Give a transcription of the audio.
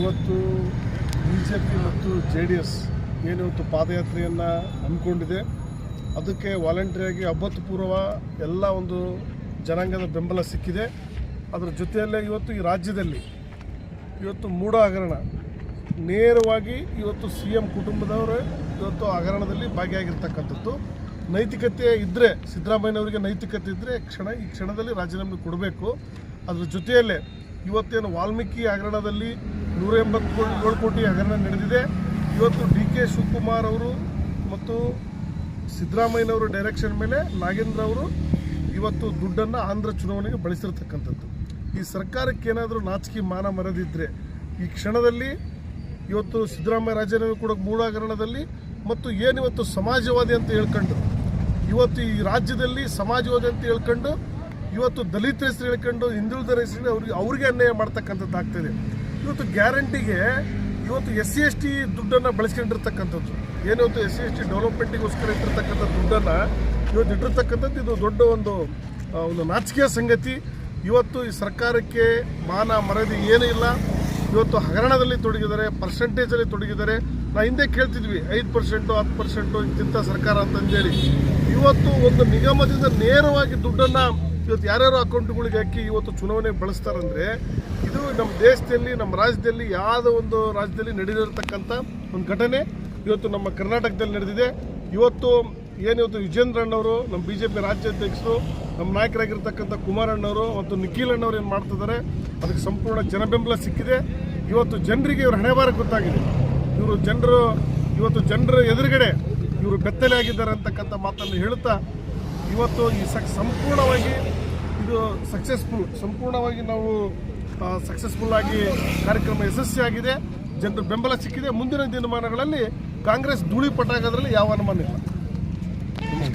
ಇವತ್ತು B J P ಮತ್ತು J D S ಏನಿವತ್ತು ಪಾದಯಾತ್ರೆಯನ್ನು ಹಮ್ಮಿಕೊಂಡಿದೆ. ಅದಕ್ಕೆ ವಾಲಂಟ್ರಿಯಾಗಿ ಅಭೂತಪೂರ್ವ ಎಲ್ಲ ಒಂದು ಜನಾಂಗದ ಬೆಂಬಲ ಸಿಕ್ಕಿದೆ. ಅದರ ಜೊತೆಯಲ್ಲೇ ಇವತ್ತು ಈ ರಾಜ್ಯದಲ್ಲಿ ಇವತ್ತು ಮೂಡ ಹಗರಣ. ನೇರವಾಗಿ ಇವತ್ತು ಸಿ ಎಂ ಕುಟುಂಬದವರು ಇವತ್ತು ಹಗರಣದಲ್ಲಿ ಭಾಗಿಯಾಗಿರ್ತಕ್ಕಂಥದ್ದು. ನೈತಿಕತೆ ಇದ್ದರೆ ಸಿದ್ದರಾಮಯ್ಯನವರಿಗೆ ನೈತಿಕತೆ ಇದ್ದರೆ ಕ್ಷಣ, ಈ ಕ್ಷಣದಲ್ಲಿ ರಾಜೀನಾಮೆ ಕೊಡಬೇಕು. ಅದರ ಜೊತೆಯಲ್ಲೇ ಇವತ್ತೇನು ವಾಲ್ಮೀಕಿ ಹಗರಣದಲ್ಲಿ ನೂರ ಎಂಬತ್ತೇಳು ಕೋಟಿ ಹಗರಣ ನಡೆದಿದೆ. ಇವತ್ತು ಡಿ ಕೆ ಶಿವಕುಮಾರ್ ಅವರು ಮತ್ತು ಸಿದ್ದರಾಮಯ್ಯನವರು ಡೈರೆಕ್ಷನ್ ಮೇಲೆ ನಾಗೇಂದ್ರ ಅವರು ಇವತ್ತು ದುಡ್ಡನ್ನು ಆಂಧ್ರ ಚುನಾವಣೆಗೆ ಬಳಸಿರ್ತಕ್ಕಂಥದ್ದು. ಈ ಸರ್ಕಾರಕ್ಕೆ ಏನಾದರೂ ನಾಚಿಕೆ ಮಾನ ಮರೆದಿದ್ದರೆ ಈ ಕ್ಷಣದಲ್ಲಿ ಇವತ್ತು ಸಿದ್ದರಾಮಯ್ಯ ರಾಜೀನಾಮೆ ಕೂಡ ಮೂಲ ಹಗರಣದಲ್ಲಿ ಮತ್ತು ಏನಿವತ್ತು ಸಮಾಜವಾದಿ ಅಂತ ಹೇಳ್ಕೊಂಡು, ಇವತ್ತು ಈ ರಾಜ್ಯದಲ್ಲಿ ಸಮಾಜವಾದಿ ಅಂತ ಹೇಳ್ಕೊಂಡು, ಇವತ್ತು ದಲಿತರ ಹೆಸರು ಹೇಳ್ಕೊಂಡು ಹಿಂದುಳಿದರ ಹೆಸರು ಅವ್ರಿಗೆ ಅವ್ರಿಗೆ ಅನ್ಯಾಯ ಮಾಡ್ತಕ್ಕಂಥದ್ದು ಆಗ್ತಿದೆ ಇವತ್ತು ಗ್ಯಾರಂಟಿಗೆ ಇವತ್ತು ಎಸ್ ಸಿ ಎಸ್ ಟಿ ದುಡ್ಡನ್ನು ಬಳಸ್ಕೊಂಡಿರ್ತಕ್ಕಂಥದ್ದು. ಏನಿವತ್ತು ಎಸ್ ಸಿ ಎಸ್ ಟಿ ಡೆವಲಪ್ಮೆಂಟಿಗೋಸ್ಕರ ಇಟ್ಟಿರ್ತಕ್ಕಂಥ ದುಡ್ಡನ್ನು ಇವತ್ತು ಇಟ್ಟಿರ್ತಕ್ಕಂಥದ್ದು ಇದು ದೊಡ್ಡ ಒಂದು ಒಂದು ನಾಚಿಕೆಯ ಸಂಗತಿ. ಇವತ್ತು ಈ ಸರ್ಕಾರಕ್ಕೆ ಮಾನ ಮರದಿ ಏನೂ ಇಲ್ಲ. ಇವತ್ತು ಹಗರಣದಲ್ಲಿ ತೊಡಗಿದ್ದಾರೆ ಪರ್ಸೆಂಟೇಜಲ್ಲಿ ತೊಡಗಿದ್ದಾರೆ. ನಾ ಹಿಂದೆ ಕೇಳ್ತಿದ್ವಿ, ಐದು ಪರ್ಸೆಂಟು ಹತ್ತು ಪರ್ಸೆಂಟು ಇಂತಿಂಥ ಸರ್ಕಾರ ಅಂತಂದೇಳಿ. ಇವತ್ತು ಒಂದು ನಿಗಮದಿಂದ ನೇರವಾಗಿ ದುಡ್ಡನ್ನು ಇವತ್ತು ಯಾರ್ಯಾರು ಅಕೌಂಟ್ಗಳಿಗೆ ಹಾಕಿ ಇವತ್ತು ಚುನಾವಣೆ ಬಳಸ್ತಾರಂದ್ರೆ ಇದು ನಮ್ಮ ದೇಶದಲ್ಲಿ, ನಮ್ಮ ರಾಜ್ಯದಲ್ಲಿ ಯಾವುದೋ ಒಂದು ರಾಜ್ಯದಲ್ಲಿ ನಡೆದಿರತಕ್ಕಂಥ ಒಂದು ಘಟನೆ ಇವತ್ತು ನಮ್ಮ ಕರ್ನಾಟಕದಲ್ಲಿ ನಡೆದಿದೆ. ಇವತ್ತು ಏನಿವತ್ತು ವಿಜೇಂದ್ರಣ್ಣವರು ನಮ್ಮ ಬಿ ಜೆ ಪಿ ರಾಜ್ಯಾಧ್ಯಕ್ಷರು ನಮ್ಮ ನಾಯಕರಾಗಿರ್ತಕ್ಕಂಥ ಕುಮಾರಣ್ಣವರು ಮತ್ತು ನಿಖಿಲ್ ಅಣ್ಣವ್ರು ಏನು ಮಾಡ್ತಿದ್ದಾರೆ, ಅದಕ್ಕೆ ಸಂಪೂರ್ಣ ಜನಬೆಂಬಲ ಸಿಕ್ಕಿದೆ. ಇವತ್ತು ಜನರಿಗೆ ಇವರು ಹಣೆ ಬಾರ ಗೊತ್ತಾಗಿದೆ. ಇವರು ಜನರು, ಇವತ್ತು ಜನರ ಎದುರುಗಡೆ ಇವರು ಬೆತ್ತಲೆ ಆಗಿದ್ದಾರೆ ಅಂತಕ್ಕಂಥ ಮಾತನ್ನು ಹೇಳುತ್ತಾ ಇವತ್ತು ಈ ಸಕ್, ಸಂಪೂರ್ಣವಾಗಿ ಇದು ಸಕ್ಸಸ್ಫುಲ್ ಸಂಪೂರ್ಣವಾಗಿ ನಾವು ಸಕ್ಸಸ್ಫುಲ್ ಆಗಿ ಕಾರ್ಯಕ್ರಮ ಯಶಸ್ವಿಯಾಗಿದೆ ಜನರು ಬೆಂಬಲ ಸಿಕ್ಕಿದೆ. ಮುಂದಿನ ದಿನಮಾನಗಳಲ್ಲಿ ಕಾಂಗ್ರೆಸ್ ಧೂಳಿ ಪಟಾಗೋದ್ರಲ್ಲಿ ಯಾವ ಅನುಮಾನ ಇಲ್ಲ.